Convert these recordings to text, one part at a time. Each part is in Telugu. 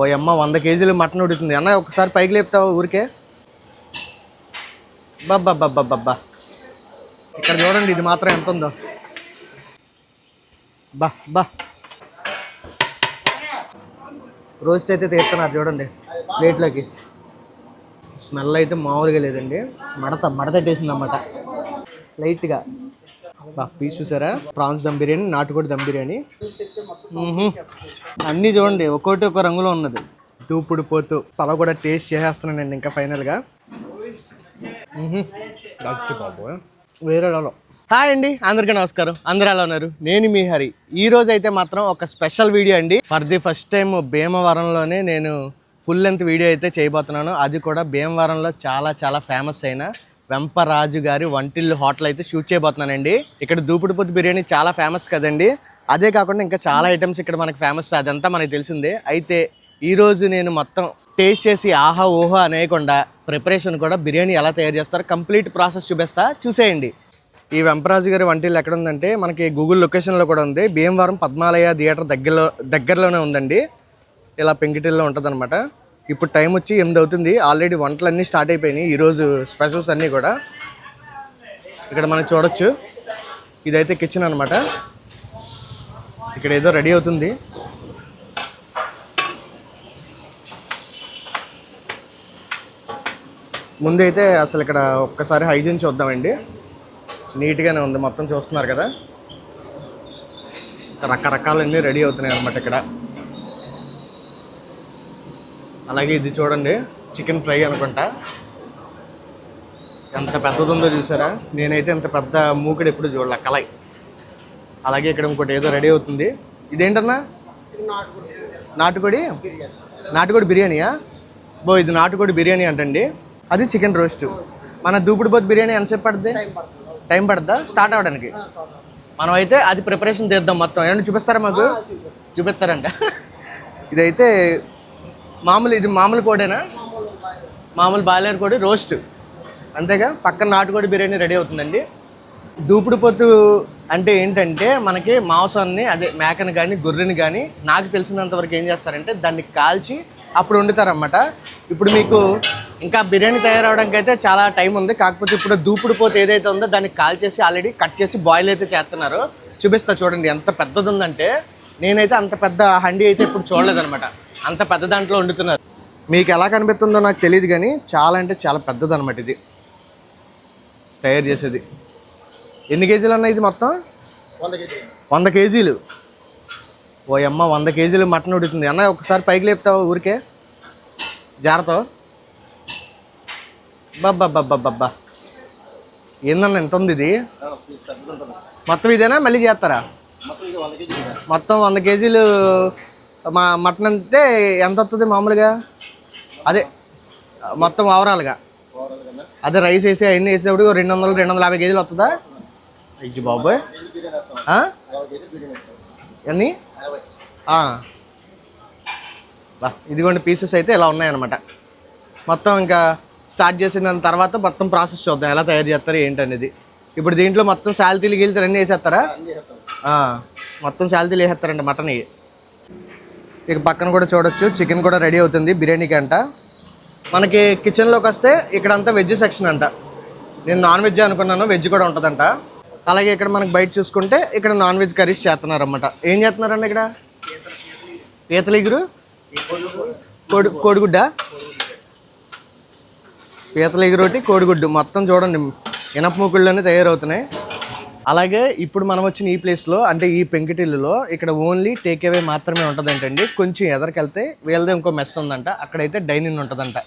ఓ అమ్మ వంద కేజీలు మటన్ ఉడుతుంది. అన్న ఒకసారి పైకి లేపుతావా ఊరికే? బాబ్బా ఇక్కడ చూడండి ఇది మాత్రం ఎంత ఉందో. బా బా. రోస్ట్ అయితే తీస్తున్నారు చూడండి ప్లేట్లోకి. స్మెల్ అయితే మామూలుగా లేదండి. మడత మడతట్టేసింది అన్నమాట. లైట్గా. బా పీస్ చూసారా? ప్రాన్స్ దమ్ బిర్యానీ నాటుకోడి దమ్ బిర్యానీ. అన్నీ చూడండి ఒక్కోటి ఒక రంగులో ఉన్నది. దూపుడు పోతూ. పల కూడా టేస్ట్ చేసేస్తున్నానండి ఇంకా ఫైనల్గా బాబు. వేరే. హాయ్ అండి అందరికీ నమస్కారం. అందరూ ఎలా ఉన్నారు? నేను మీ హరి. ఈ రోజు అయితే మాత్రం ఒక స్పెషల్ వీడియో అండి. ఫర్ ది ఫస్ట్ టైం భీమవరంలోనే నేను ఫుల్ లెంత్ వీడియో అయితే చేయబోతున్నాను. అది కూడా భీమవరంలో చాలా చాలా ఫేమస్ అయిన వెంపరాజు గారి వంటిల్లు హోటల్ అయితే షూట్ చేయబోతున్నానండి. ఇక్కడ దూపుడు పొద్దు బిర్యానీ చాలా ఫేమస్ కదండి. అదే కాకుండా ఇంకా చాలా ఐటమ్స్ ఇక్కడ మనకి ఫేమస్ అదంతా మనకి తెలిసిందే. అయితే ఈరోజు నేను మొత్తం టేస్ట్ చేసి ఆహా ఓహో అనేయకుండా ప్రిపరేషన్ కూడా బిర్యానీ ఎలా తయారు చేస్తారో కంప్లీట్ ప్రాసెస్ చూపిస్తా. చూసేయండి. ఈ వెంపరాజు గారి వంటిల్లు ఎక్కడ ఉందంటే మనకి గూగుల్ లొకేషన్లో కూడా ఉంది. భీమవరం పద్మాలయ థియేటర్ దగ్గరలో దగ్గరలోనే ఉందండి. ఇలా పెంకిటిల్లో ఉంటుంది ఇప్పుడు టైం వచ్చి ఎనిమిది అవుతుంది. ఆల్రెడీ వంటలు అన్నీ స్టార్ట్ అయిపోయినాయి. ఈరోజు స్పెషల్స్ అన్నీ కూడా ఇక్కడ మనం చూడొచ్చు. ఇదైతే కిచెన్ అనమాట ఇక్కడ ఏదో రెడీ అవుతుంది. ముందైతే అసలు ఇక్కడ ఒక్కసారి హైజీన్ చూద్దామండి. నీట్గానే ఉంది. మొత్తం చూస్తున్నారు కదా. రకరకాలన్నీ రెడీ అవుతున్నాయి అనమాట ఇక్కడ. అలాగే ఇది చూడండి చికెన్ ఫ్రై అనుకుంటా. ఎంత పెద్దది ఉందో చూసారా? నేనైతే ఎంత పెద్ద మూకుడు ఎప్పుడు చూడలే కలై అలాగే ఇక్కడ ఇంకోటి ఏదో రెడీ అవుతుంది. ఇదేంటన్నా? నాటుకోడి. నాటుకోడి బిర్యానీయా? బో ఇది నాటుకోడి బిర్యానీ అంటండి. అది చికెన్ రోస్ట్. మన దూపుడు బొద్దు బిర్యానీ ఎంతసేపు పడుతుంది. టైం పడుతుందా స్టార్ట్ అవ్వడానికి మనం అయితే అది ప్రిపరేషన్ చేద్దాం మొత్తం. ఏమన్నా చూపిస్తారా మాకు? చూపిస్తారంట. ఇదైతే మామూలు ఇది మామూలు కోడేనా? మామూలు బాయిలర్ కోడి రోస్ట్. అంతేగా పక్కన నాటుకోడి బిర్యానీ రెడీ అవుతుందండి. దూపుడు పొత్తు అంటే ఏంటంటే మనకి మాంసాన్ని అదే మేకని కానీ గొర్రెని కానీ నాకు తెలిసినంత వరకు ఏం చేస్తారంటే దాన్ని కాల్చి అప్పుడు వండుతారనమాట ఇప్పుడు మీకు ఇంకా బిర్యానీ తయారవడానికి అయితే చాలా టైం ఉంది. కాకపోతే ఇప్పుడు దూపుడు పోతే ఏదైతే ఉందో దాన్ని కాల్చేసి ఆల్రెడీ కట్ చేసి బాయిల్ అయితే చేస్తున్నారు. చూపిస్తా చూడండి ఎంత పెద్దది ఉందంటే నేనైతే అంత పెద్ద హండీ అయితే ఇప్పుడు చూడలేదనమాట అంత పెద్ద దాంట్లో వండుతున్నారు. మీకు ఎలా కనిపిస్తుందో నాకు తెలియదు కానీ చాలా అంటే చాలా పెద్దదన్నమాట ఇది. తయారు చేసేది. ఎన్ని కేజీలు అన్న ఇది మొత్తం? వంద కేజీలు. ఓ అమ్మ వంద కేజీలు మటన్ ఉడుతుంది. అన్న ఒకసారి పైకి లేపుతావా ఊరికే? జాగ్రత్త. బాబ్బా ఏందన్న ఎంత ఉంది ఇది? మొత్తం ఇదేనా? మళ్ళీ చేస్తారా? మొత్తం వంద కేజీలు మా మటన్ అంటే ఎంత వస్తుంది మామూలుగా? అదే మొత్తం ఓవరాల్గా. అదే రైస్ వేసి అవన్నీ వేసేటప్పుడు రెండు వందలు రెండు వందల యాభై కేజీలు వస్తుందా అయ్యి బాబోయ్. బా ఇదిగోండి పీసెస్ అయితే ఇలా ఉన్నాయన్నమాట. మొత్తం ఇంకా స్టార్ట్ చేసిన తర్వాత మొత్తం ప్రాసెస్ చూద్దాం ఎలా తయారు చేస్తారు ఏంటనేది. ఇప్పుడు దీంట్లో మొత్తం శాలతీలు గీలుతారు అన్నీ వేసేస్తారా? మొత్తం శాలతీలు వేసేస్తారండి మటన్ ఇవి. ఇక పక్కన కూడా చూడొచ్చు. చికెన్ కూడా రెడీ అవుతుంది. బిర్యానీకి అంట. మనకి కిచెన్లోకి వస్తే ఇక్కడంతా వెజ్ సెక్షన్ అంట. నేను నాన్ వెజ్ అనుకున్నాను. వెజ్ కూడా ఉంటుందంట. అలాగే ఇక్కడ మనకి బయట చూసుకుంటే ఇక్కడ నాన్ వెజ్ కర్రీస్ చేస్తున్నారన్నమాట. ఏం చేస్తున్నారండి ఇక్కడ? పీతలిగురు కోడి కోడిగుడ్డ? పీతలిగురు ఒకటి కోడిగుడ్డు. మొత్తం చూడండి. ఇనప మూకుళ్ళలోనే తయారవుతున్నాయి. అలాగే ఇప్పుడు మనం వచ్చిన ఈ ప్లేస్లో అంటే ఈ పెంకిటిల్లులో ఇక్కడ ఓన్లీ టేక్ అవే మాత్రమే ఉంటుందంటండి. కొంచెం ఎదరికెళ్తే వీళ్ళదే ఇంకో మెస్ ఉందంట. అక్కడైతే డైనింగ్ ఉంటుందంట.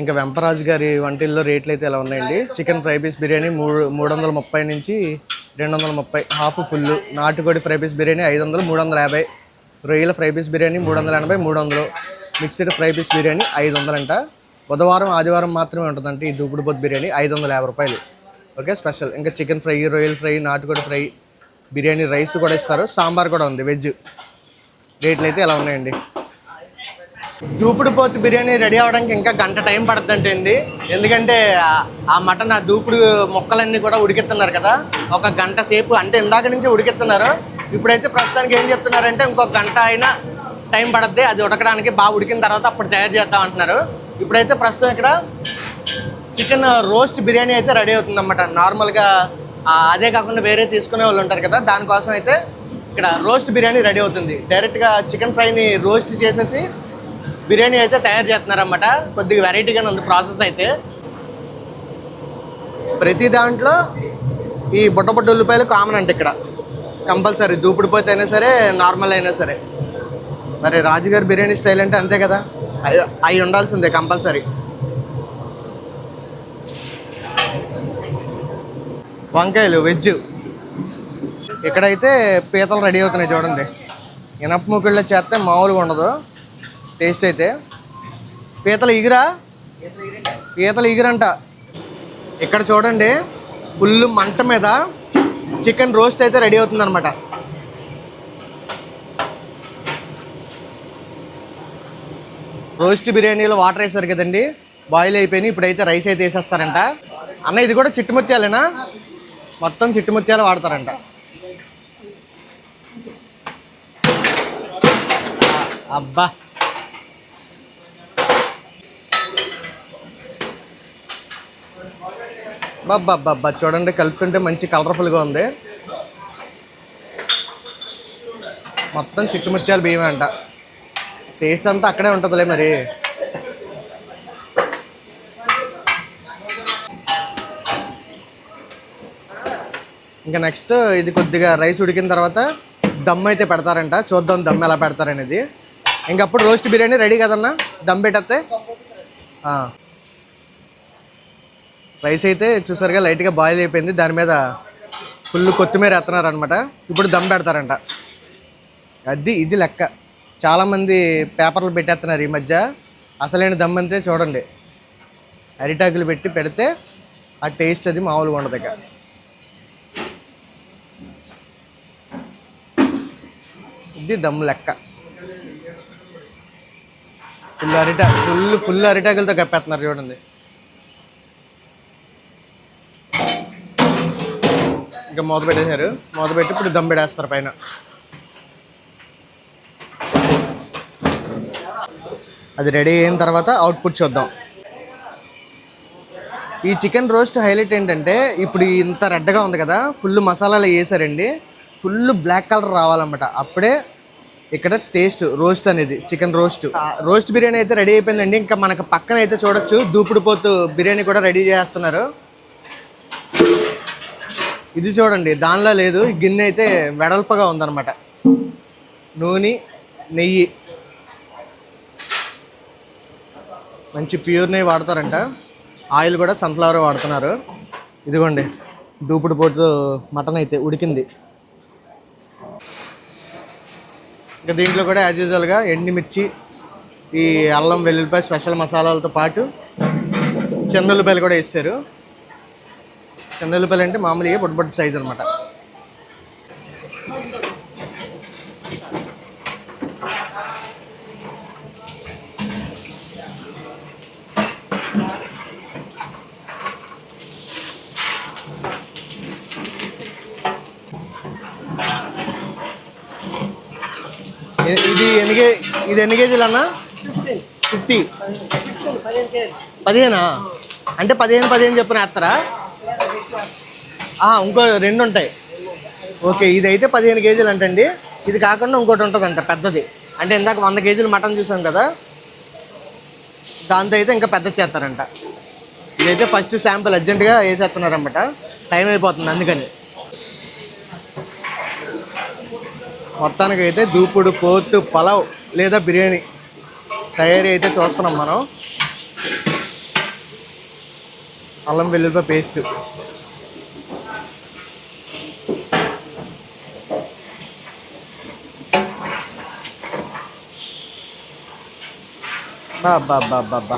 ఇంకా వెంపరాజు గారి వంటిల్లో రేట్లు అయితే ఎలా ఉన్నాయండి? చికెన్ ఫ్రై పీస్ బిర్యానీ మూడు మూడు వందల ముప్పై నుంచి రెండు వందల ముప్పై హాఫ్ ఫుల్ నాటుకోడి ఫ్రై పీస్ బిర్యానీ ఐదు వందలు మూడు వందల యాభై రొయ్యల ఫ్రై పీస్ బిర్యానీ మూడు వందల ఎనభై మూడు వందలు మిక్స్డ్ ఫ్రై పీస్ బిర్యానీ ఐదు వందలంట బుధవారం ఆదివారం మాత్రమే ఉంటుందంటే ఈ దూపుడు బొద్దు బిర్యానీ ఐదు వందల యాభై రూపాయలు. Okay special. ఇంకా చికెన్ ఫ్రై రొయ్యల ఫ్రై నాటుకోడి ఫ్రై బిర్యానీ రైస్ కూడా ఇస్తారు. సాంబార్ కూడా ఉంది వెజ్. రేట్లు అయితే ఎలా ఉన్నాయండి? దూపుడు పోతు బిర్యానీ రెడీ అవ్వడానికి ఇంకా గంట టైం పడుతుందంటే అండి. ఎందుకంటే ఆ- మటన్ ఆ దూపుడు ముక్కలన్నీ కూడా ఉడికిస్తున్నారు కదా. ఒక గంట సేపు అంటే ఇందాక నుంచి ఉడికిస్తున్నారు. ఇప్పుడైతే ప్రస్తుతానికి ఏం చెప్తున్నారంటే ఇంకొక గంట అయినా టైం పడుద్ది. అది ఉడకడానికి బాగా ఉడికిన తర్వాత అప్పుడు తయారు చేద్దాం అంటున్నారు. ఇప్పుడైతే ప్రస్తుతం ఇక్కడ చికెన్ రోస్ట్ బిర్యానీ అయితే రెడీ అవుతుంది అనమాట నార్మల్గా అదే కాకుండా వేరే తీసుకునే వాళ్ళు ఉంటారు కదా దానికోసం అయితే ఇక్కడ రోస్ట్ బిర్యానీ రెడీ అవుతుంది. డైరెక్ట్గా చికెన్ ఫ్రైని రోస్ట్ చేసేసి బిర్యానీ అయితే తయారు చేస్తున్నారన్నమాట. కొద్దిగా వెరైటీగానే ఉంది ప్రాసెస్ అయితే. ప్రతి దాంట్లో ఈ బుట్ట బుట్ట ఉల్లిపాయలు కామన్ అంటే ఇక్కడ. కంపల్సరీ దూపుడు పోతే అయినా సరే నార్మల్ అయినా సరే. మరి రాజుగారి బిర్యానీ స్టైల్ అంటే అంతే కదా? అవి ఉండాల్సిందే కంపల్సరీ. వంకాయలు వెజ్. ఇక్కడైతే పీతలు రెడీ అవుతున్నాయి చూడండి. ఇనప ముగ్గుళ్ళ చేస్తే మామూలుగా ఉండదు. టేస్ట్ అయితే. పీతలు ఇగురా? పీతలు ఇగురంట. ఇక్కడ చూడండి ఫుల్ మంట మీద చికెన్ రోస్ట్ అయితే రెడీ అవుతుందన్నమాట. రోస్ట్ బిర్యానీలో వాటర్ వేసారు కదండి. బాయిల్ అయిపోయినాయి ఇప్పుడైతే రైస్ అయితే వేసేస్తారంట. అన్న ఇది కూడా చిట్టుముత్యాలేనా? మొత్తం చిట్టుముత్యాలు వాడతారంట. అబ్బా. బాబ్బా చూడండి కలుపుతుంటే మంచి కలర్ఫుల్గా ఉంది. మొత్తం చిట్టుముత్యాలు బియ్యమే అంట. టేస్ట్ అంతా అక్కడే ఉంటుందిలే మరి. ఇంకా నెక్స్ట్ ఇది కొద్దిగా రైస్ ఉడికిన తర్వాత దమ్ అయితే పెడతారంట. చూద్దాం దమ్ ఎలా పెడతారనేది. ఇంకప్పుడు రోస్ట్ బిర్యానీ రెడీ కదన్నా? దమ్ పెట్టేస్తే? రైస్ అయితే చూసారుగా లైట్గా బాయిల్ అయిపోయింది. దాని మీద ఫుల్ కొత్తిమీర వేస్తున్నారు అనమాట ఇప్పుడు దమ్ పెడతారంట. అది ఇది లెక్క. చాలామంది పేపర్లు పెట్టేస్తున్నారు ఈ మధ్య. అసలైన దమ్ అంతే చూడండి. అరిటాకులు పెట్టి పెడితే ఆ టేస్ట్ అది మామూలుగా ఉండదు ఇది దమ్ లెక్క. ఫుల్ అరిటా ఫుల్ ఫుల్ అరిటాకులతో కప్పేస్తున్నారు చూడండి. ఇంకా మూత పెట్టేశారు. మూత పెట్టి ఇప్పుడు దమ్ పెడేస్తారు పైన. అది రెడీ అయిన తర్వాత అవుట్పుట్ చూద్దాం. ఈ చికెన్ రోస్ట్ హైలైట్ ఏంటంటే ఇప్పుడు ఇంత రెడ్గా ఉంది కదా ఫుల్ మసాలాలు వేసారండి. ఫుల్ బ్లాక్ కలర్ రావాలన్నమాట. అప్పుడే ఇక్కడ టేస్ట్ రోస్ట్ అనేది చికెన్ రోస్ట్. రోస్ట్ బిర్యానీ అయితే రెడీ అయిపోయిందండి. ఇంకా మనకు పక్కన అయితే చూడొచ్చు. దూపుడు పోతు బిర్యానీ కూడా రెడీ చేస్తున్నారు. ఇది చూడండి దానిలో లేదు. గిన్నె అయితే వెడల్పగా ఉందన్నమాట. నూనె నెయ్యి. మంచి ప్యూర్ నెయ్యి వాడతారంట. ఆయిల్ కూడా సన్ఫ్లవర్ వాడుతున్నారు. ఇదిగోండి దూపుడు పోటు మటన్ అయితే ఉడికింది. ఇంకా దీంట్లో కూడా యాజ్ యూజువల్గా ఎండిమిర్చి ఈ అల్లం వెల్లుల్లిపాయ స్పెషల్ మసాలాలతో పాటు చెన్నుల్లిపాయలు కూడా వేస్తారు. చెన్నుల్లిపాయలు అంటే మామూలుగా బొడ్డు సైజ్ అనమాట. ఇది ఎన్ని కే ఇది ఎన్ని కేజీలు అన్న? ఫిఫ్టీ. పదిహేనా? అంటే పదిహేను పదిహేను చెప్పిన వేస్తారా? ఇంకో రెండు ఉంటాయి. ఓకే ఇది అయితే పదిహేను కేజీలు అంటండి. ఇది కాకుండా ఇంకోటి ఉంటుందంట పెద్దది. అంటే ఇందాక వంద కేజీలు మటన్ చూసాం కదా? దాంతో అయితే ఇంకా పెద్ద చేస్తారంట. ఇదైతే ఫస్ట్ శాంపుల్ అర్జెంటుగా వేసేస్తున్నారన్నమాట. టైం అయిపోతుంది అందుకని. మొత్తానికి అయితే దూపుడు పోతు పలావ్ లేదా బిర్యానీ తయారీ అయితే చూస్తున్నాం మనం. అల్లం వెల్లుల్లిపాయ పేస్ట్. బాబా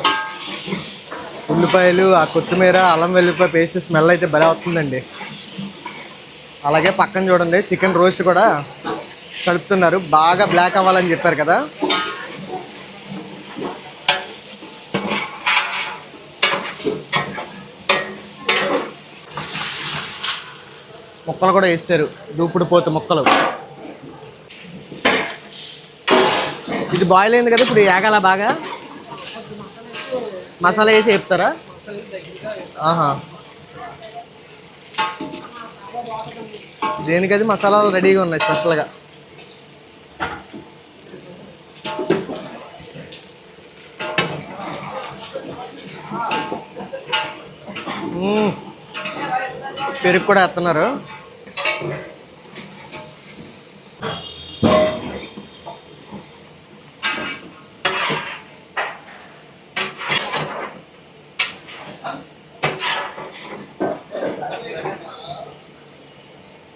ఉల్లిపాయలు ఆ కొత్తిమీర అల్లం వెల్లుల్లిపాయ పేస్ట్ స్మెల్ అయితే భలే వస్తుందండి. అలాగే పక్కన చూడండి చికెన్ రోస్ట్ కూడా. కలుపుతున్నారు బాగా బ్లాక్ అవ్వాలని చెప్పారు కదా. ముక్కలు కూడా వేస్తారు. దూపుడు పోతు ముక్కలు. బాయిల్ అయింది కదా ఇప్పుడు ఏగాల బాగా? మసాలా వేసి చెప్తారా ఆహా. దేనికది మసాలాలు రెడీగా ఉన్నాయి స్పెషల్గా పెరుగు కూడా వేస్తున్నారు.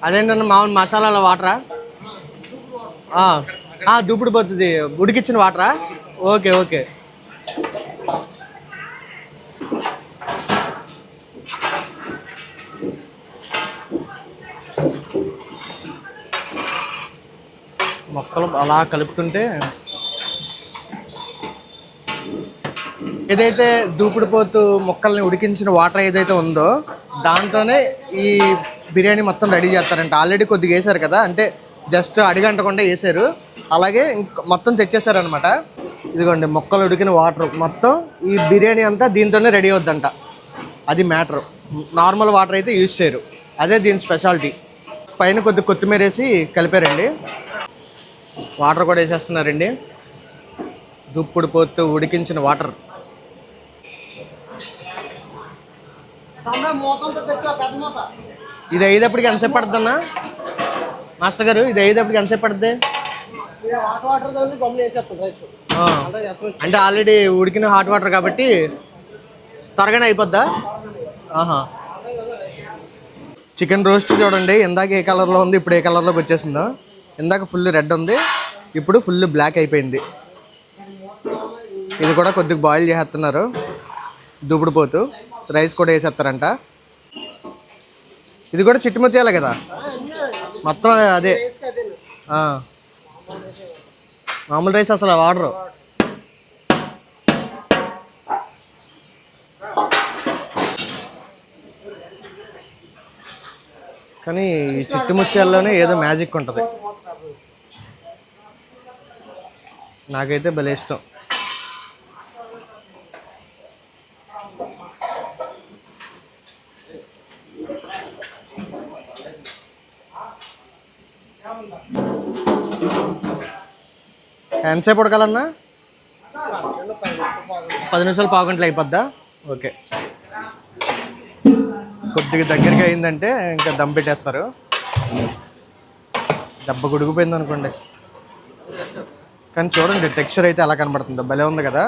అదేంటన్నా మామూలు మసాలాల వాటరా? ఆ, పోతుంది ఉడికిచ్చిన వాటరా? ఓకే ఓకే మొక్కలు అలా కలుపుతుంటే ఏదైతే దూకుడుపోతూ మొక్కల్ని ఉడికించిన వాటర్ ఏదైతే ఉందో దాంతోనే ఈ బిర్యానీ మొత్తం రెడీ చేస్తారంట. ఆల్రెడీ కొద్దిగా వేసారు కదా అంటే జస్ట్ అడిగంటకుండా వేసారు అలాగే ఇంక మొత్తం తెచ్చేసారనమాట ఇదిగోండి మొక్కలు ఉడికిన వాటర్ మొత్తం ఈ బిర్యానీ అంతా దీంతోనే రెడీ అవుద్దంట. అది మ్యాటర్. నార్మల్ వాటర్ అయితే యూజ్ చేయరు. అదే దీని స్పెషాలిటీ. పైన కొద్ది కొత్తిమీర వేసి కలిపారండి. వాటర్ కూడా వేసేస్తున్నారండి. దుప్పుడు పోతూ ఉడికించిన వాటర్. ఇది అయ్యేటప్పటికి ఎంతసేపు పడుతుందన్నా మాస్టర్ గారు ఇది అయ్యేటప్పటికి ఎంతసేపు పడుతుంది అంటే అంటే ఆల్రెడీ ఉడికిన హాట్ వాటర్ కాబట్టి త్వరగానే అయిపోద్దా? ఆహా. చికెన్ రోస్ట్ చూడండి ఇందాక ఏ కలర్లో ఉంది ఇప్పుడు ఏ కలర్లోకి వచ్చేసిందో. ఇందాక ఫుల్ రెడ్ ఉంది. ఇప్పుడు ఫుల్ బ్లాక్ అయిపోయింది. ఇది కూడా కొద్దిగా బాయిల్ చేసేస్తున్నారు. దూపుడు రైస్ కూడా వేసేస్తారంట. ఇది కూడా చిట్టుముత్యాలే కదా? మొత్తం అదే. మామూలు రైస్ అసలు వాడరు. కానీ ఈ చిట్టు ముత్యాల్లోనే ఏదో మ్యాజిక్ ఉంటుంది. నాకైతే భలే ఇష్టం. ఎంతసేపు ఉడకాలన్నా? పది నిమిషాలు పావు గంటలు అయిపోద్దా? ఓకే. కొద్దిగా దగ్గరికి అయిందంటే ఇంకా దమ్ పెట్టేస్తారు. దెబ్బ గుడిగిపోయింది అనుకోండి కానీ చూడండి టెక్స్చర్ అయితే ఎలా కనబడుతుందో. భలే ఉంది కదా?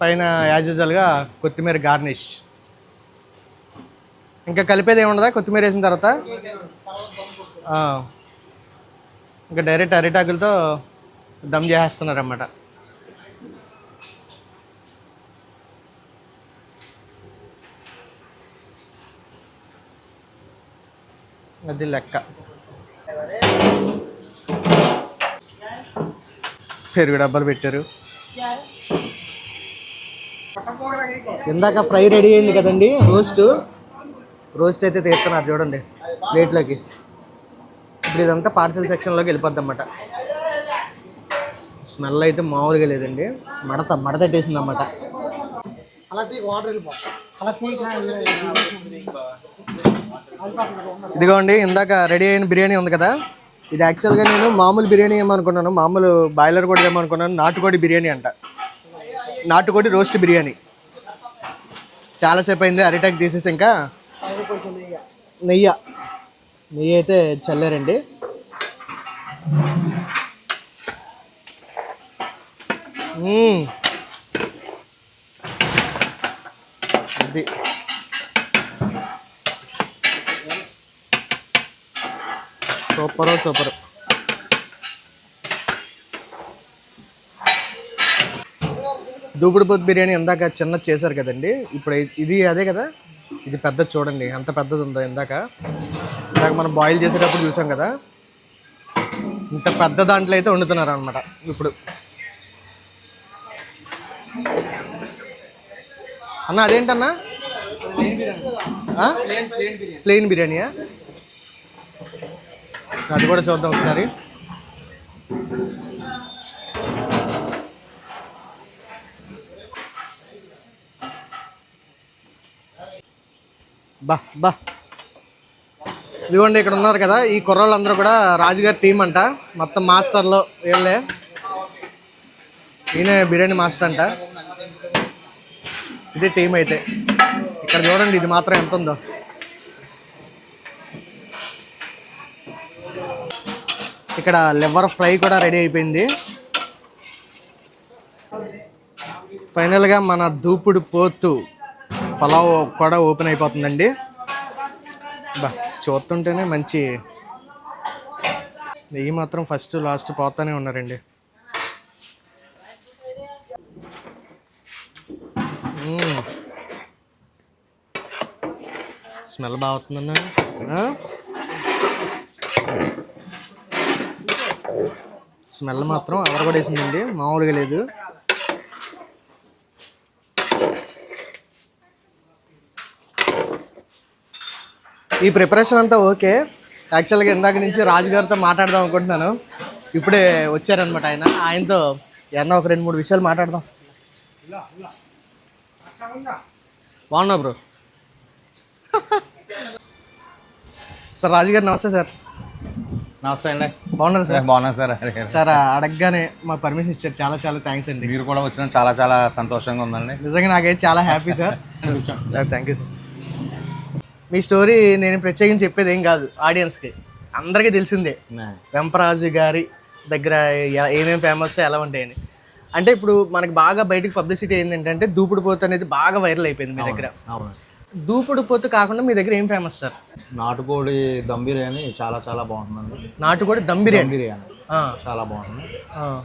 పైన యాజ్ యూజువల్గా కొత్తిమీర గార్నిష్ ఇంకా కలిపేది ఏముండదా? కొత్తిమీర వేసిన తర్వాత? ఇంకా డైరెక్ట్ అరిటాకులతో దమ్ చేసేస్తున్నారు అది లెక్క పెరుగు డబ్బాలు పెట్టారు ఇందాక ఫ్రై రెడీ అయింది కదండి రోస్ట్ రోస్ట్ అయితే తీస్తున్నారు చూడండి ప్లేట్లోకి ఇప్పుడు ఇదంతా పార్సల్ సెక్షన్లోకి వెళ్ళిపోద్ది అన్నమాట స్మెల్ అయితే మామూలుగా లేదండి మడత మడతట్టేసింది అన్నమాట అలా వాటర్ వెళ్ళిపో అలా ఇదిగోండి ఇందాక రెడీ అయిన బిర్యానీ ఉంది కదా? ఇది యాక్చువల్గా నేను మామూలు బిర్యానీ ఏమనుకున్నాను మామూలు బాయిలర్ కూడా ఏమనుకున్నాను నాటుకోడి బిర్యానీ అంట. నాటుకోడి రోస్ట్ బిర్యానీ. చాలాసేపు అయింది అరిటాక్ తీసేసి ఇంకా నెయ్య. నెయ్యి నెయ్యి అయితే చల్లారండి. అది. Super super. దూపుడు పొద్దు బిర్యానీ ఇందాక చిన్న చేశారు కదండి. ఇప్పుడు ఇది అదే కదా? ఇది పెద్దది చూడండి ఎంత పెద్దది ఉందో ఇందాక. ఇందాక మనం బాయిల్ చేసేటప్పుడు చూసాం కదా? ఇంత పెద్ద దాంట్లో అయితే వండుతున్నారు అనమాట ఇప్పుడు. అన్న అదేంటన్నా? ప్లెయిన్ బిర్యానీయా? అది కూడా చూద్దాం ఒకసారి. బా బా. ఇదిగోండి ఇక్కడ ఉన్నారు కదా ఈ కుర్రోళ్ళందరూ కూడా రాజుగారి టీం అంట. మొత్తం మాస్టర్లు వీళ్ళే. ఈయన బిర్యానీ మాస్టర్ అంట. ఇది టీం అయితే. ఇక్కడ చూడండి ఇది మాత్రం ఎంత ఉందో. ఇక్కడ లివర్ ఫ్రై కూడా రెడీ అయిపోయింది. ఫైనల్గా మన దూపుడు పోతు పలావ్ కూడా ఓపెన్ అయిపోతుందండి. బా చూస్తుంటేనే మంచి ఈ మాత్రం ఫస్ట్ లాస్ట్ పోతానే ఉన్నారండి. స్మెల్ బాగుతుందన్నా వస్తుందన్నా ఆ? స్మెల్ మాత్రం అవరగొడేసిందండి మామూలుగా లేదు. ఈ ప్రిపరేషన్ అంతా ఓకే. యాక్చువల్గా ఇందాక నుంచి రాజుగారితో మాట్లాడదాం అనుకుంటున్నాను. ఇప్పుడే వచ్చారనమాట ఆయన. ఆయనతో ఏమన్నా ఒక రెండు మూడు విషయాలు మాట్లాడదాం. బాగున్నా బ్రో. సార్ రాజుగారు నమస్తే సార్. నమస్తే అండి. బాగున్నారు సార్. బాగున్నాను సార్. సార్ అడగగానే మా పర్మిషన్ ఇచ్చారు. చాలా చాలా థ్యాంక్స్ అండి. మీరు కూడా వచ్చిన చాలా చాలా సంతోషంగా ఉందండి. నిజంగా నాకైతే చాలా happy sir. Thank you sir. Me story నేను ప్రత్యేకించి చెప్పేది ఏం కాదు ఆడియన్స్కి. అందరికీ తెలిసిందే. వెంపరాజు గారి దగ్గర ఏమేమి ఫేమస్ ఎలా ఉంటాయని. అంటే ఇప్పుడు మనకి బాగా బయటకు పబ్లిసిటీ ఏంటంటే దూపుడు పోతు అనేది బాగా వైరల్ అయిపోయింది మీ దగ్గర. దూపుడు పోతు కాకుండా మీ దగ్గర ఏం ఫేమస్ సార్ నాటుకోడి దమ్ బిర్యానీ చాలా చాలా బాగుంటుందండి. నాటుకోడి దమ్ బిర్యానీ? బిర్యానీ. చాలా బాగుంటుంది.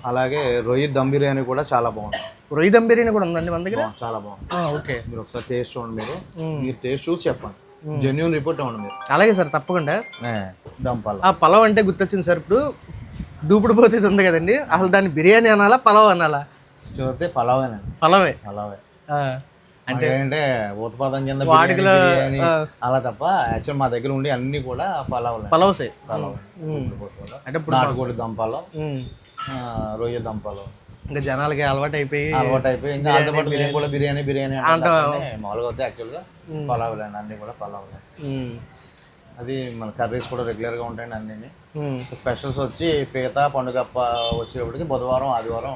అలాగే రొయ్యి దమ్ బిర్యానీ కూడా చాలా బాగుంటుంది. రొయ్యి దమ్ బిర్యానీ కూడా ఉందండి మన దగ్గర? చాలా బాగుంది. ఓకే. మీరు ఒకసారి టేస్ట్ చూడండి మీరు. మీరు టేస్ట్ చూసి చెప్పండి. జెన్యున్ రిపోర్ట్ ఇవ్వండి మీరు. అలాగే సార్ తప్పకుండా. దంపాల ఆ పలావ్ అంటే గుర్తొచ్చింది సార్ ఇప్పుడు దూపుడు పోతే ఉంది కదండి అసలు దాన్ని బిర్యానీ అనాలా పలావ్ అనాలా? చూస్తే పలావేనండి. పలావే. పలావే. అంటే ఏంటంటే ఉత్పాదం కింద బిర్యానీ అలా తప్ప యాక్చువల్ మా దగ్గర ఉండి అన్ని కూడా పలావులే పలావ్సే పలావ్ అంటే ఇప్పుడు నాటుకోడి దంపాలు రొయ్య దంపాలు. ఇంకా జనాలకి అలవాటు అయిపోయి అలవాటు అయిపోయి ఇంకా దాంతో పాటు బిర్యానీ. కూడా బిర్యానీ బిర్యానీ అంటే మామూలుగా అయితే యాక్చువల్గా పలావులేండి అన్ని కూడా పలావులే అది మన కర్రీస్ కూడా రెగ్యులర్గా ఉంటాయండి అన్నీ. స్పెషల్స్ వచ్చి పీత పండుగప్ప వచ్చేప్పటికి బుధవారం ఆదివారం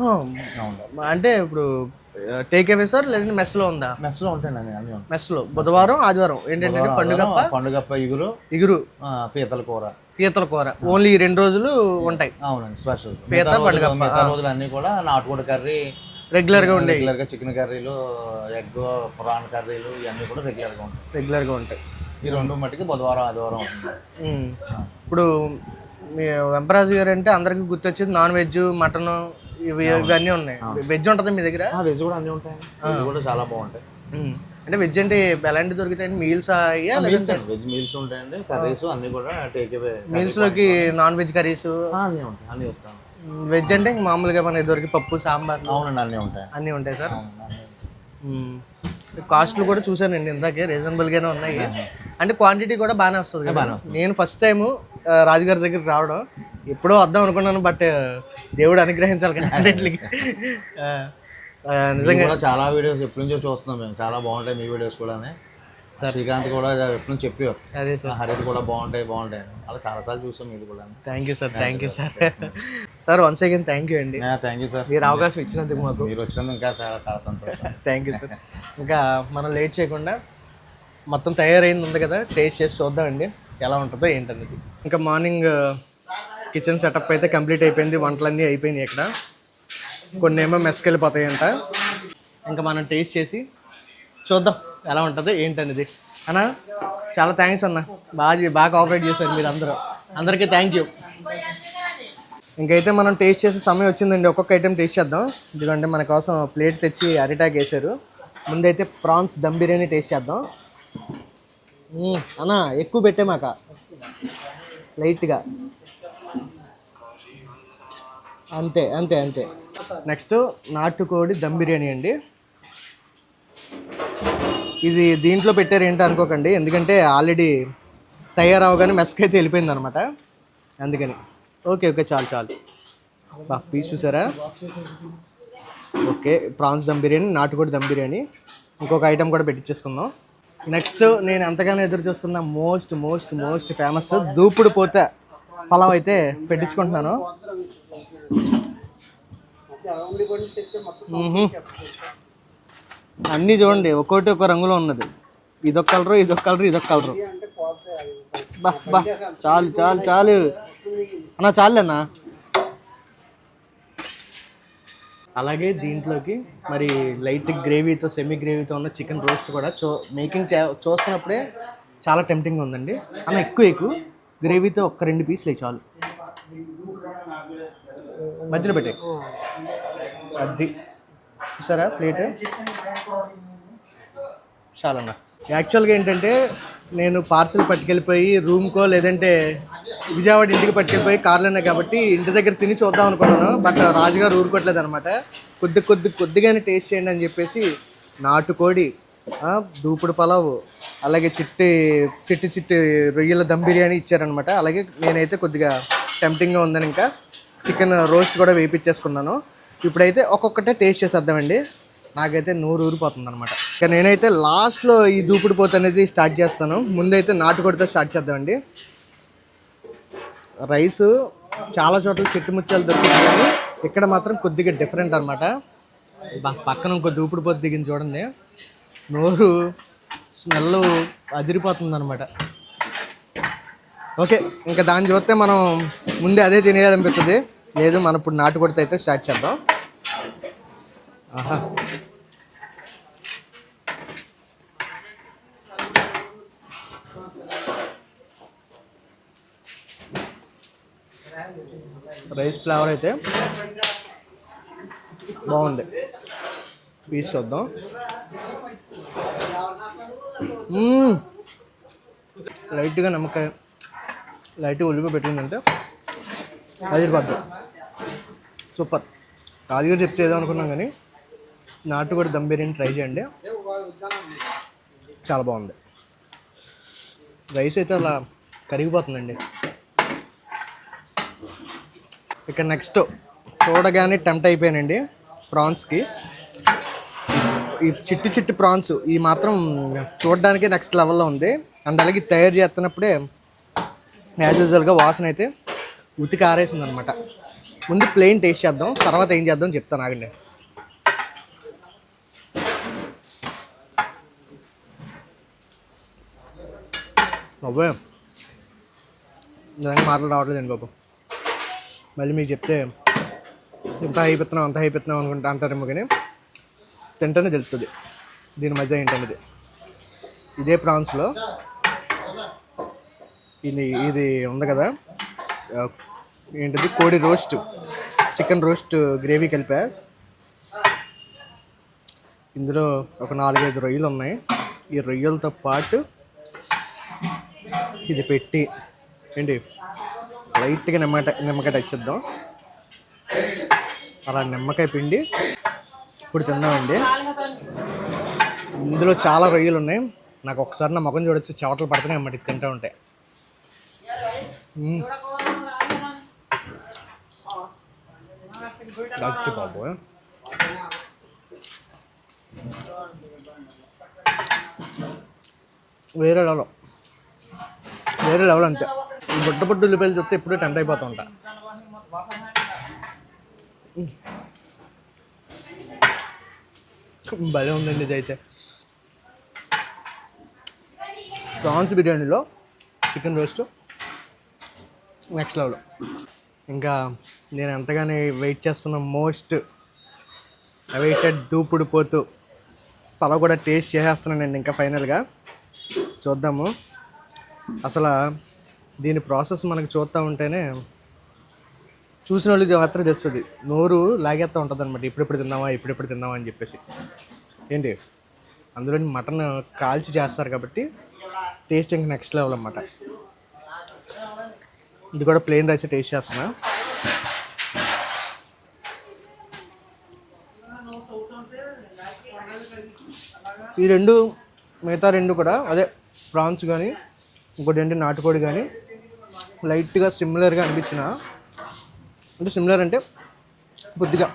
ఆ, అంటే ఇప్పుడు టేక్ అవే సార్ లేదంటే మెస్లో ఉందా? మెస్లో ఉంటాయండి అన్ని మెస్లో బుధవారం ఆదివారం. ఏంటంటే పండుగప్ప పండుగప్ప ఇగురు. ఇగురు. పీతల కూర. పీతల కూర. ఓన్లీ రెండు రోజులు ఉంటాయి. అవునండి స్పెషల్స్. పీత, పండుగప్ప. రోజులు అన్నీ కూడా నాటుకోడి కర్రీ రెగ్యులర్గా ఉండే రెగ్యులర్గా చికెన్ కర్రీలు ఎగ్ ప్రాన్ కర్రీలు ఇవన్నీ కూడా రెగ్యులర్గా ఉంటాయి. రెగ్యులర్గా ఉంటాయి. ఈ రెండు మట్టికి బుధవారం ఆదివారం. ఇప్పుడు మీ వెంపరాజు గారు అంటే అందరికి గుర్తొచ్చేది నాన్ వెజ్ మటన్ ఇవి ఇవన్నీ ఉన్నాయి. వెజ్ ఉంటుంది మీ దగ్గర? వెజ్ కూడా అన్నీ ఉంటాయి. వెజ్ కూడా చాలా బాగుంటాయి. అంటే వెజ్ అంటే ఎలాంటి దొరుకుతాయి? మీల్స్ అయ్యా మీల్స్ వెజ్ మీల్స్ ఉంటాయండి. కర్రీస్ అన్నీ కూడా టేక్ అవే మీల్స్లోకి నాన్ వెజ్ కర్రీస్ అన్నీ ఉంటాయి. అన్నీ వస్తాను వెజ్ అంటే మామూలుగా మనకి దొరికి పప్పు సాంబార్? అవునండి అన్నీ ఉంటాయి. అన్నీ ఉంటాయి సార్. కాస్ట్లు కూడా చూసానండి ఇందాకే. రీజనబుల్ గానే ఉన్నాయి. అంటే క్వాంటిటీ కూడా బాగానే వస్తుంది కదా. నేను ఫస్ట్ టైం రాజుగారి దగ్గరికి రావడం. ఎప్పుడో వద్దాం అనుకున్నాను బట్ దేవుడు అనుగ్రహించాలి కదా అన్నిటికి. నిజంగా చాలా వీడియోస్ ఎప్పటి నుంచో చూస్తున్నాం మేము. చాలా బాగుంటాయి మీ వీడియోస్ కూడా శ్రీకాంత్ కూడా ఎప్పటి నుంచి చెప్పారు. అదే సార్ హరిత కూడా బాగుంటాయి బాగుంటాయి. అలా చాలాసార్లు చూసాం మీరు కూడా. Thank you sir thank you sir sir once again thank you అండి. థ్యాంక్ యూ సార్ మీరు అవకాశం ఇచ్చినందుకు మాకు. మీరు వచ్చినందుకు ఇంకా చాలా చాలా సంతోషం. థ్యాంక్ యూ సార్ ఇంకా మనం లేట్ చేయకుండా మొత్తం తయారైంది ఉంది కదా టేస్ట్ చేసి చూద్దామండి. ఎలా ఉంటుందో ఏంటనేది. ఇంకా మార్నింగ్ కిచెన్ సెటప్ అయితే కంప్లీట్ అయిపోయింది వంటలన్నీ అయిపోయినాయి ఇక్కడ. కొన్ని ఏమో మెస్కెళ్ళిపోతాయంట. ఇంకా మనం టేస్ట్ చేసి చూద్దాం ఎలా ఉంటుందో ఏంటనేది. అన్న చాలా థ్యాంక్స్ అన్న. బాగా బాగా కోఆపరేట్ చేశారు మీరు అందరూ. అందరికీ థ్యాంక్ యూ. ఇంకైతే మనం టేస్ట్ చేసే సమయం వచ్చిందండి ఒక్కొక్క ఐటెం టేస్ట్ చేద్దాం. ఎందుకంటే మన కోసం ప్లేట్ తెచ్చి అరిటాక్ వేశారు. ముందైతే ప్రాన్స్ దమ్ బిర్యానీ టేస్ట్ చేద్దాం. అన్నా అన్న ఎక్కువ పెట్టే మాక. లైట్గా. అంతే అంతే అంతే. నెక్స్ట్ నాటుకోడి దమ్ బిర్యానీ అండి. ఇది దీంట్లో పెట్టారు ఏంటో అనుకోకండి ఎందుకంటే ఆల్రెడీ తయారవగానే మెస్క్ అయితే వెళ్ళిపోయింది అనమాట అందుకని. ఓకే ఓకే చాలు చాలు. బా పీస్ చూసారా? ఓకే ప్రాన్స్ దమ్ బిర్యానీ నాటుకోడి దమ్ బిర్యానీ. ఇంకొక ఐటెం కూడా పెట్టించేసుకుందాం నెక్స్ట్ నేను ఎంతగానో ఎదురు చూస్తున్న మోస్ట్ మోస్ట్ మోస్ట్ ఫేమస్ దూపుడు పోత పలావ్ అయితే పెట్టించుకుంటున్నాను. అన్నీ చూడండి ఒక్కోటి ఒక రంగులో ఉన్నది. ఇదొక కలరు ఇదొక కలరు ఇదొక కలరు. బా బా చాలు చాలు చాలు. అన్నా చాలేనా అలాగే దీంట్లోకి మరి లైట్ గ్రేవీతో సెమీ గ్రేవీతో ఉన్న చికెన్ రోస్ట్ కూడా చూ మేకింగ్ చే చూస్తున్నప్పుడే చాలా టెంప్టింగ్ ఉందండి. అన్న ఎక్కువ ఎక్కువ గ్రేవీతో ఒక్క రెండు పీసులు చాలు. మధ్యలో పెట్టే అది. చూసారా ప్లేట్? చాలన్న. యాక్చువల్గా ఏంటంటే నేను పార్సల్ పట్టుకెళ్ళిపోయి రూమ్కో లేదంటే విజయవాడ ఇంటికి పట్టుకెళ్ళిపోయి కార్లోనే కాబట్టి ఇంటి దగ్గర తిని చూద్దాం అనుకున్నాను. బట్ రాజుగారు ఊరుకోవట్లేదు అనమాట కొద్ది కొద్ది కొద్దిగానే టేస్ట్ చేయండి అని చెప్పేసి నాటుకోడి దూపుడు పలావ్ అలాగే చిట్టి చిట్టి చిట్టి రొయ్యల దమ్ బిర్యానీ ఇచ్చారనమాట అలాగే నేనైతే కొద్దిగా టెంప్టింగ్గా ఉందని ఇంకా చికెన్ రోస్ట్ కూడా వేయించేసుకున్నాను ఇప్పుడైతే ఒక్కొక్కటే టేస్ట్ చేసేద్దామండి. నాకైతే నూరు ఊరిపోతుంది అనమాట ఇక నేనైతే లాస్ట్లో ఈ దూపుడు పోత అనేది స్టార్ట్ చేస్తాను. ముందైతే నాటుకోడితో స్టార్ట్ చేద్దామండి. రైస్ చాలా చోట్ల చెట్టు ముత్యాలు కానీ ఇక్కడ మాత్రం కొద్దిగా డిఫరెంట్ అనమాట పక్కన ఇంకో దూపుడు పోత దిగింది చూడండి. నోరు స్మెల్ అదిరిపోతుంది అనమాట ఓకే ఇంకా దాన్ని చూస్తే మనం ముందే అదే తినేయాలనిపిస్తుంది లేదు మనం ఇప్పుడు నాటుకోడితో అయితే స్టార్ట్ చేద్దాం. ఆహా. రైస్ ఫ్లేవర్ అయితే బాగుంది. పీస్ చూద్దాం. లైట్గా నమ్మకాయ. లైట్గా ఉల్లిపాయ పెట్టిందంటే హైదరాబాద్ సూపర్. రాజుగారు చెప్తే ఏదో అనుకున్నాం కానీ నాటుకోడి దమ్ బిర్యానీ ట్రై చేయండి. చాలా బాగుంది. రైస్ అయితే అలా కరిగిపోతుందండి. ఇక నెక్స్ట్ చూడగానే టెంప్ట్ అయిపోయానండి ప్రాన్స్కి. ఈ చిట్టి చిట్టి ప్రాన్స్ ఈ మాత్రం చూడడానికి నెక్స్ట్ లెవెల్లో ఉంది. అండ్ అలాగే తయారు చేస్తున్నప్పుడే యాజ్ యూజువల్గా వాసన అయితే ఉతికి ఆరేసింది అనమాట ముందు ప్లెయిన్ టేస్ట్ చేద్దాం తర్వాత ఏం చేద్దాం చెప్తాను ఆగండి. అవ్వే నిజంగా మాటలు రావట్లేదండి బాబు. మళ్ళీ మీకు చెప్తే ఇంత అయిపోతున్నాం అంత అయిపోతున్నాం అనుకుంటా అంటారేమో కానీ తింటేనే తెలుస్తుంది. దీని మధ్య ఏంటనేది. ఇదే ప్రాన్స్లో ఇది ఇది ఉంది కదా. ఏంటిది? కోడి రోస్ట్. చికెన్ రోస్ట్ గ్రేవీ కలిపా. ఇందులో ఒక నాలుగైదు రొయ్యలు ఉన్నాయి. ఈ రొయ్యలతో పాటు ఇది పెట్టి ఏంటి? లైట్గా నిమ్మకాయ నిమ్మకాయ టచ్ చేద్దాం. అలా నిమ్మకాయ పిండి ఇప్పుడు తిన్నామండి ఇందులో చాలా రొయ్యలు ఉన్నాయి. నాకు ఒకసారి నా ముఖం చూడొచ్చు చెవటలు పడుతున్నాయి అన్నమాట తింటూ ఉంటాయి మ్మ్. బాబు వేరే లెవెల్ వేరే లెవెల్ అంతే. ఈ బుడ్డ బుడ్డ ఉల్లిపాయలు చూస్తే ఇప్పుడే టెంట్ అయిపోతూ ఉంటా. భలే ఉందండి ఇది అయితే ప్రాన్స్ బిర్యానీలో చికెన్ రోస్ట్ నెక్స్ట్ లెవెల్ ఇంకా నేను ఎంతగానో వెయిట్ చేస్తున్న మోస్ట్ అవైటెడ్ దూపుడు పోతూ పలా కూడా టేస్ట్ చేసేస్తున్నానండి ఇంకా ఫైనల్గా చూద్దాము. అసలు దీని ప్రాసెస్ మనకు చూస్తూ ఉంటేనే చూసిన వాళ్ళకి మాత్రం తెస్తుంది నోరు లాగేస్తూ ఉంటుంది అనమాట ఇప్పుడెప్పుడు తిన్నావా ఇప్పుడెప్పుడు తిన్నావా అని చెప్పేసి. ఏంటి? అందులో మటన్ కాల్చి చేస్తారు కాబట్టి టేస్ట్ ఇంకా నెక్స్ట్ లెవెల్ అనమాట ఇది కూడా ప్లెయిన్ రైస్ టేస్ట్ చేస్తున్నా. ఈ రెండు మిగతా రెండు కూడా అదే ప్రాన్స్ కానీ ఇంకోటి ఏంటి నాటుకోడి కానీ లైట్గా సిమిలర్గా అనిపించిన అంటే సిమిలర్ అంటే బుద్ధిగా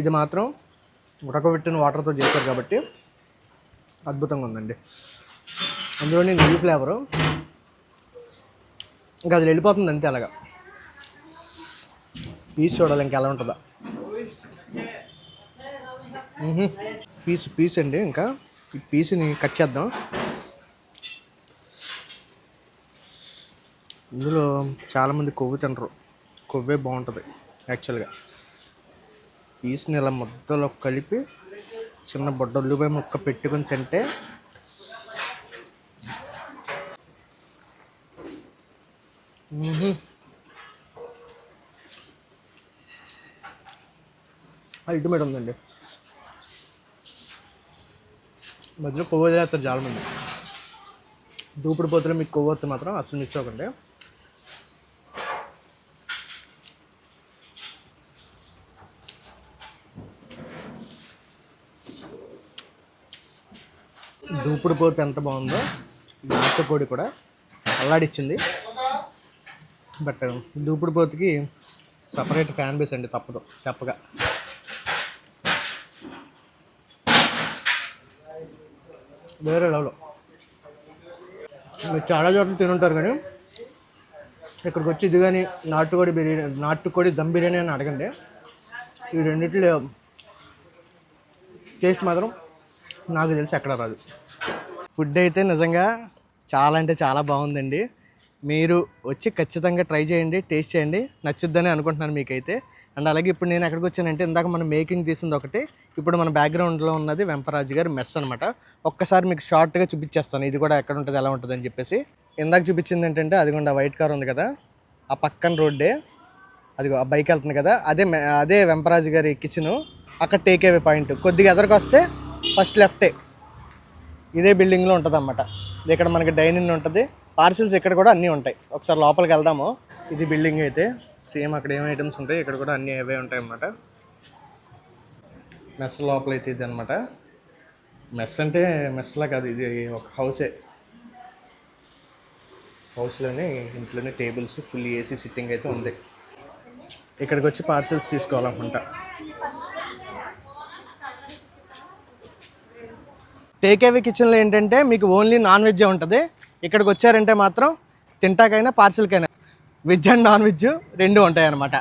ఇది మాత్రం ఉడకబెట్టిన వాటర్తో చేశారు కాబట్టి అద్భుతంగా ఉందండి. అందులోని నెయ్యి ఫ్లేవరు. ఇంకా అది వెళ్ళిపోతుంది అంతే అలాగా. పీస్ చూడాలి ఇంకా ఎలా ఉంటుందా. పీస్ పీస్ అండి ఇంకా. ఈ పీస్ని కట్ చేద్దాం. ఇందులో చాలామంది కొవ్వు తినరు. కొవ్వే బాగుంటుంది యాక్చువల్గా పీస్ని ఇలా ముద్దలో కలిపి చిన్న బొడ్డ ఉల్లిపాయ ముక్క పెట్టుకొని తింటే అల్టిమేట్ ఉందండి. మధ్యలో కొవ్వు వదిలేస్తారు చాలా మంది. దూపుడు పోతులు మీకు కొవ్వు వస్తే మాత్రం అసలు మిస్ అవ్వకండి. దూపుడు పోతు ఎంత బాగుందో నాటుకోడి కూడా అల్లాడిచ్చింది. బట్ దూపుడు పోతుకి సపరేట్ ఫ్యాన్ బేస్ అండి తప్పదు చెప్పగా. వేరే లెవెల్. మీరు చాలా చోట్ల తినుంటారు కానీ ఇక్కడికి వచ్చి ఇది కానీ నాటుకోడి బిర్యానీ నాటుకోడి దమ్ బిర్యానీ అని అడగండి. ఈ రెండిట్లో టేస్ట్ మాత్రం నాకు తెలిసి ఎక్కడ రాదు. ఫుడ్ అయితే నిజంగా చాలా అంటే చాలా బాగుందండి. మీరు వచ్చి ఖచ్చితంగా ట్రై చేయండి టేస్ట్ చేయండి. నచ్చుద్దని అనుకుంటున్నాను మీకైతే. అండ్ అలాగే ఇప్పుడు నేను ఎక్కడికి వచ్చానంటే ఇందాక మనం మేకింగ్ తీసింది ఒకటి. ఇప్పుడు మన బ్యాక్గ్రౌండ్లో ఉన్నది వెంపరాజు గారి మెస్ అనమాట ఒక్కసారి మీకు షార్ట్గా చూపించేస్తాను. ఇది కూడా ఎక్కడ ఉంటుంది ఎలా ఉంటుంది అని చెప్పేసి. ఇందాక చూపించింది ఏంటంటే అదిగోండి ఆ వైట్ కార్ ఉంది కదా. ఆ పక్కన రోడ్డే. అదిగో ఆ బైక్ వెళ్తుంది కదా. అదే మె- అదే వెంపరాజు గారి కిచెను. అక్కడ టేక్ అవే పాయింట్. కొద్దిగా ఎదరికి వస్తే ఫస్ట్ లెఫ్టే. ఇదే బిల్డింగ్లో ఉంటుంది అన్నమాట ఇక్కడ మనకి డైనింగ్ ఉంటుంది. పార్సిల్స్ ఇక్కడ కూడా అన్నీ ఉంటాయి. ఒకసారి లోపలికి వెళ్దాము. ఇది బిల్డింగ్ అయితే. సేమ్ అక్కడ ఏం ఐటమ్స్ ఉంటాయి ఇక్కడ కూడా అన్నీ అవే ఉంటాయి అన్నమాట మెస్ లోపల అయితే ఇది అనమాట మెస్ అంటే మెస్లా కాదు ఇది ఒక హౌసే. హౌస్లోనే ఇంట్లోనే టేబుల్స్ ఫుల్ ఏసీ సిట్టింగ్ అయితే ఉంది. ఇక్కడికి వచ్చి పార్సిల్స్ తీసుకోవాలనుకుంటా. టేక్ అవే కిచెన్లో ఏంటంటే మీకు ఓన్లీ నాన్ వెజ్ ఉంటుంది. ఇక్కడికి వచ్చారంటే మాత్రం తింటాకైనా పార్సిల్కైనా వెజ్ అండ్ నాన్ వెజ్ రెండు ఉంటాయి అన్నమాట